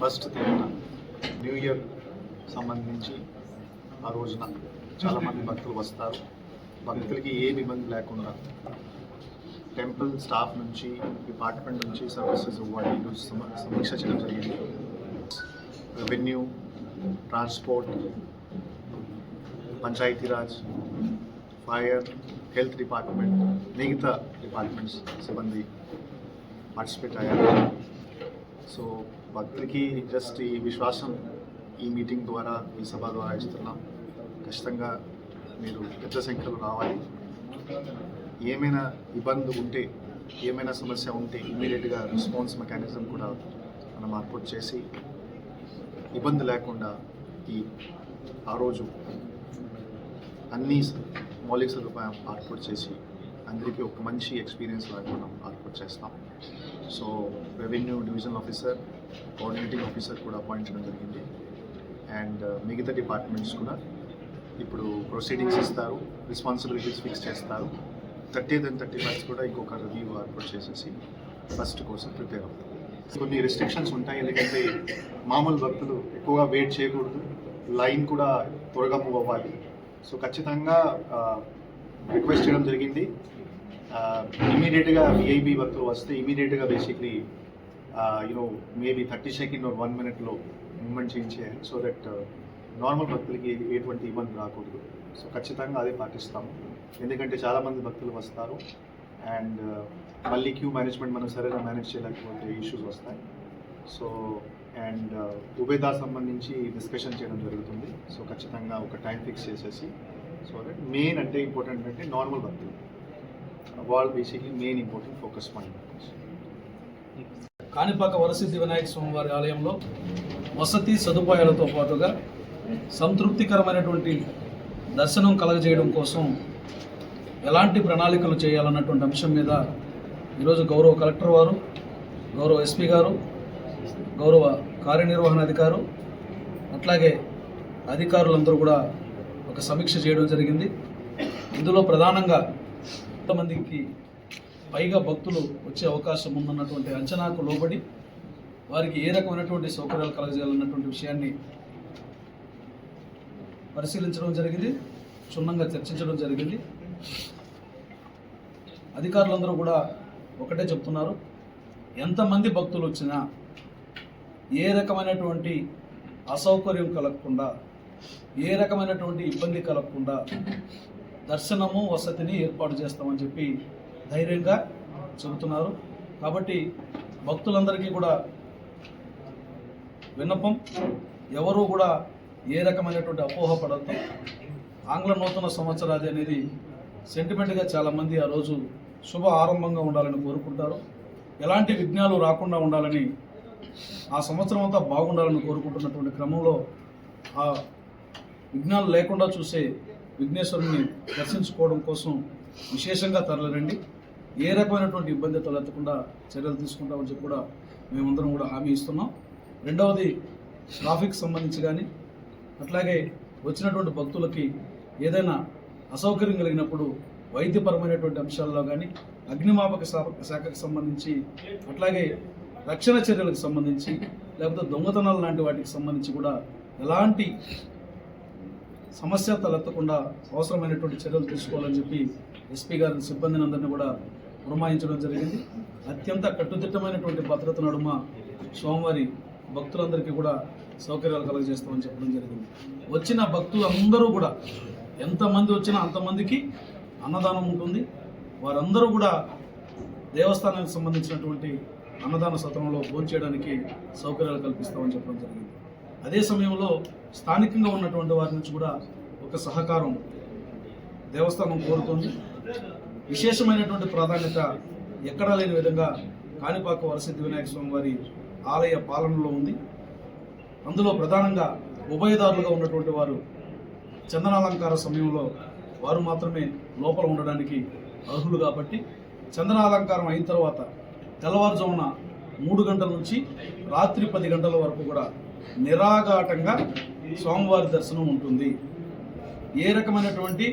First తేదీన new year సంబంధించి ఆ రోజున చాలామంది భక్తులు వస్తారు. భక్తులకి ఏ ఇబ్బంది లేకుండా టెంపుల్ స్టాఫ్ నుంచి డిపార్ట్మెంట్ నుంచి సర్వీసెస్ ఇవ్వాలి సమ- సమీక్ష చేయడం జరిగింది. Revenue transport Panchayati Raj fire health department మిగతా డిపార్ట్మెంట్స్ సిబ్బంది పార్టిసిపేట్ అయ్యారు. సో భక్తులకి జస్ట్ ఈ విశ్వాసం ఈ మీటింగ్ ద్వారా ఈ సభ ద్వారా ఇస్తున్నాం. ఖచ్చితంగా మీరు పెద్ద సంఖ్యలో రావాలి. ఏమైనా ఇబ్బంది ఉంటే ఏమైనా సమస్య ఉంటే ఇమీడియట్గా రెస్పాన్స్ మెకానిజం కూడా మనం ఏర్పాటు చేసి ఇబ్బంది లేకుండా ఈ ఆ రోజు అన్ని మౌలిక సదుపాయం ఏర్పాటు చేసి అందరికీ ఒక మంచి ఎక్స్పీరియన్స్ లాగా మనం ఏర్పాటు చేస్తాం. So revenue division officer coordinating officer కూడా అపాయింట్ చేయడం జరిగింది. అండ్ uh, మిగతా డిపార్ట్మెంట్స్ కూడా ఇప్పుడు ప్రొసీడింగ్స్ ఇస్తారు రెస్పాన్సిబిలిటీస్ ఫిక్స్ చేస్తారు. థర్టీ అండ్ థర్టీ ఫస్ట్ కూడా ఇంకొక రివ్యూ ఏర్పాటు చేసేసి ఫస్ట్ కోసం ప్రిపేర్ అవుతాం. కొన్ని రెస్ట్రిక్షన్స్ ఉంటాయి ఎందుకంటే మామూలు భక్తులు ఎక్కువగా వెయిట్ చేయకూడదు. లైన్ కూడా త్వరగా మూవ్ అవ్వాలి. సో ఖచ్చితంగా uh, రిక్వెస్ట్ చేయడం జరిగింది. ఇమీడియట్గా విఐబి భక్తులు వస్తే ఇమీడియట్గా basically you know maybe thirty second or one మినిట్లో మూమెంట్ చేయించేయాలి సో దట్ నార్మల్ భక్తులకి ఎటువంటి ఇబ్బంది రాకూడదు. సో ఖచ్చితంగా అదే పాటిస్తాము. ఎందుకంటే చాలామంది భక్తులు వస్తారు. అండ్ uh, మళ్ళీ క్యూ మేనేజ్మెంట్ మనం సరైన మేనేజ్ చేయలేకపోతే ఇష్యూస్ వస్తాయి. సో అండ్ uh, ఉబేదా సంబంధించి డిస్కషన్ చేయడం జరుగుతుంది. సో ఖచ్చితంగా ఒక టైం ఫిక్స్ చేసేసి సో మెయిన్ అంటే ఇంపార్టెంట్ అంటే నార్మల్ భక్తులు వాళ్ళు basically main important focus point Kanipaka Varasiddhi Vinayaka స్వామివారి ఆలయంలో వసతి సదుపాయాలతో పాటుగా సంతృప్తికరమైనటువంటి దర్శనం కలగజేయడం కోసం ఎలాంటి ప్రణాళికలు చేయాలన్నటువంటి అంశం మీద ఈరోజు గౌరవ కలెక్టర్ వారు గౌరవ ఎస్పీ గారు గౌరవ కార్యనిర్వహణ అధికారు అట్లాగే అధికారులందరూ కూడా ఒక సమీక్ష చేయడం జరిగింది. ఇందులో ప్రధానంగా కొంతమందికి పైగా భక్తులు వచ్చే అవకాశం ఉందన్నటువంటి అంచనాకు లోబడి వారికి ఏ రకమైనటువంటి సౌకర్యాలు కలగజేయాలన్నటువంటి విషయాన్ని పరిశీలించడం జరిగింది. క్షుణ్ణంగా చర్చించడం జరిగింది. అధికారులందరూ కూడా ఒకటే చెప్తున్నారు. ఎంతమంది భక్తులు వచ్చినా ఏ రకమైనటువంటి అసౌకర్యం కలగకుండా ఏ రకమైనటువంటి ఇబ్బంది కలగకుండా దర్శనము వసతిని ఏర్పాటు చేస్తామని చెప్పి ధైర్యంగా చెబుతున్నారు. కాబట్టి భక్తులందరికీ కూడా విన్నపం ఎవరూ కూడా ఏ రకమైనటువంటి అపోహ పడద్దు. ఆంగ్ల నూతన సంవత్సరాది అనేది సెంటిమెంట్గా చాలామంది ఆ రోజు శుభ ఆరంభంగా ఉండాలని కోరుకుంటారు. ఎలాంటి విఘ్నాలు రాకుండా ఉండాలని ఆ సంవత్సరం అంతా బాగుండాలని కోరుకుంటున్నటువంటి క్రమంలో ఆ విఘ్నాలు లేకుండా చూసే విఘ్నేశ్వరుని దర్శించుకోవడం కోసం విశేషంగా తరలిరండి. ఏ రకమైనటువంటి ఇబ్బంది తలెత్తకుండా చర్యలు తీసుకుంటామని చెప్పి కూడా మేమందరం కూడా హామీ ఇస్తున్నాం. రెండవది ట్రాఫిక్ సంబంధించి కానీ అట్లాగే వచ్చినటువంటి భక్తులకి ఏదైనా అసౌకర్యం కలిగినప్పుడు వైద్యపరమైనటువంటి అంశాల్లో కానీ అగ్నిమాపక శా- శాఖకు సంబంధించి అట్లాగే రక్షణ చర్యలకు సంబంధించి లేకపోతే దొంగతనాలు లాంటి వాటికి సంబంధించి కూడా ఎలాంటి సమస్య తలెత్తకుండా అవసరమైనటువంటి చర్యలు తీసుకోవాలని చెప్పి ఎస్పీ గారి సిబ్బందిని అందరినీ కూడా పురమాయించడం జరిగింది. అత్యంత కట్టుదిట్టమైనటువంటి భద్రత నడుమ సోమవారి భక్తులందరికీ కూడా సౌకర్యాలు కలగజేస్తామని చెప్పడం జరిగింది. వచ్చిన భక్తులందరూ కూడా ఎంతమంది వచ్చినా అంతమందికి అన్నదానం ఉంటుంది. వారందరూ కూడా దేవస్థానానికి సంబంధించినటువంటి అన్నదాన సత్రంలో భోంచేయడానికి సౌకర్యాలు కల్పిస్తామని చెప్పడం జరిగింది. అదే సమయంలో స్థానికంగా ఉన్నటువంటి వారి నుంచి కూడా ఒక సహకారం దేవస్థానం కోరుతుంది. విశేషమైనటువంటి ప్రాధాన్యత ఎక్కడా లేని విధంగా కాణిపాక వరసిద్ధి వినాయక స్వామి వారి ఆలయ పాలనలో ఉంది. అందులో ప్రధానంగా ఉభయదారులుగా ఉన్నటువంటి వారు చందనాలంకార సమయంలో వారు మాత్రమే లోపల ఉండడానికి అర్హులు కాబట్టి చందనాలంకారం అయిన తర్వాత తెల్లవారుజామున మూడు గంటల నుంచి రాత్రి పది గంటల వరకు కూడా నిరాఘాటంగా స్వామివారి దర్శనం ఉంటుంది. ఏ రకమైనటువంటి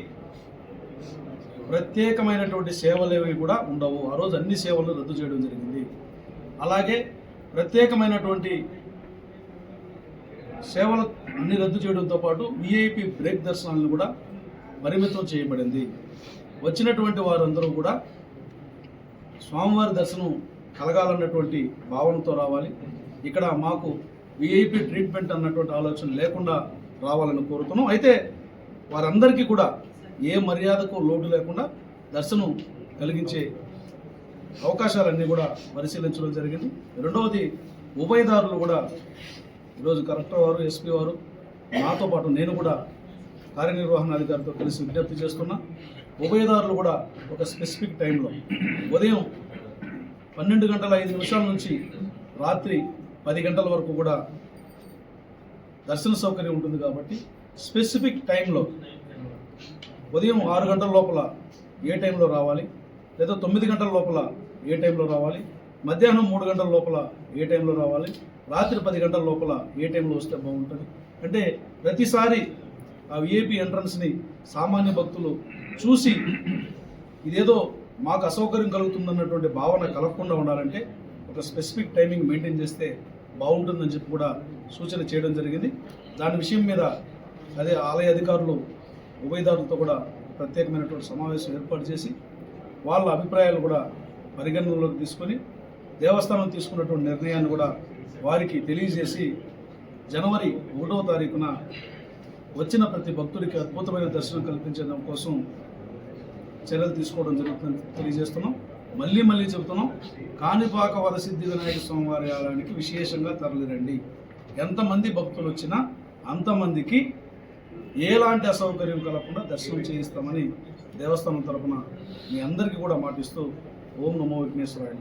ప్రత్యేకమైనటువంటి సేవలు కూడా ఉండవు. ఆ రోజు అన్ని సేవలు రద్దు చేయడం జరిగింది. అలాగే ప్రత్యేకమైనటువంటి సేవలు అన్ని రద్దు చేయడంతో పాటు విఐపి బ్రేక్ దర్శనాలను కూడా పరిమితం చేయబడింది. వచ్చినటువంటి వారందరూ కూడా స్వామివారి దర్శనం కలగాలన్నటువంటి భావనతో రావాలి. ఇక్కడ మాకు విఐపి ట్రీట్మెంట్ అన్నటువంటి ఆలోచన లేకుండా రావాలని కోరుతున్నాం. అయితే వారందరికీ కూడా ఏ మర్యాదకు లోటు లేకుండా దర్శనం కలిగించే అవకాశాలన్నీ కూడా పరిశీలించడం జరిగింది. రెండవది ఉభయదారులు కూడా ఈరోజు కలెక్టర్ వారు ఎస్పీ వారు నాతో పాటు నేను కూడా కార్యనిర్వహణాధికారితో కలిసి విజ్ఞప్తి చేస్తున్నా. ఉభయదారులు కూడా ఒక స్పెసిఫిక్ టైంలో ఉదయం పన్నెండు గంటల ఐదు నిమిషాల నుంచి రాత్రి పది గంటల వరకు కూడా దర్శన సౌకర్యం ఉంటుంది కాబట్టి స్పెసిఫిక్ టైంలో ఉదయం ఆరు గంటల లోపల ఏ టైంలో రావాలి? లేదా తొమ్మిది గంటల లోపల ఏ టైంలో రావాలి? మధ్యాహ్నం మూడు గంటల లోపల ఏ టైంలో రావాలి? రాత్రి పది గంటల లోపల ఏ టైంలో వస్తే బాగుంటుంది? అంటే ప్రతిసారి ఆ విఐపి ఎంట్రన్స్ని సామాన్య భక్తులు చూసి ఇదేదో మాకు అసౌకర్యం కలుగుతుందన్నటువంటి భావన కలగకుండా ఉండాలంటే ఒక స్పెసిఫిక్ టైమింగ్ మెయింటైన్ చేస్తే బాగుంటుందని చెప్పి కూడా సూచన చేయడం జరిగింది. దాని విషయం మీద అదే ఆలయ అధికారులు ఉభయదారులతో కూడా ప్రత్యేకమైనటువంటి సమావేశం ఏర్పాటు చేసి వాళ్ళ అభిప్రాయాలు కూడా పరిగణనలోకి తీసుకొని దేవస్థానం తీసుకున్నటువంటి నిర్ణయాన్ని కూడా వారికి తెలియజేసి జనవరి ఒకటవ తారీఖున వచ్చిన ప్రతి భక్తుడికి అద్భుతమైన దర్శనం కల్పించడం కోసం చర్యలు తీసుకోవడం జరుగుతుందని తెలియజేస్తున్నాం. మళ్ళీ మళ్ళీ చెబుతున్నాం కాణిపాక వరసిద్ధి వినాయక స్వామి వారి ఆలయానికి విశేషంగా తరలిరండి. ఎంతమంది భక్తులు వచ్చినా అంతమందికి ఎలాంటి అసౌకర్యం కలగకుండా దర్శనం చేయిస్తామని దేవస్థానం తరపున మీ అందరికీ కూడా మాటిస్తూ ఓం నమో విఘ్నేశ్వరాయ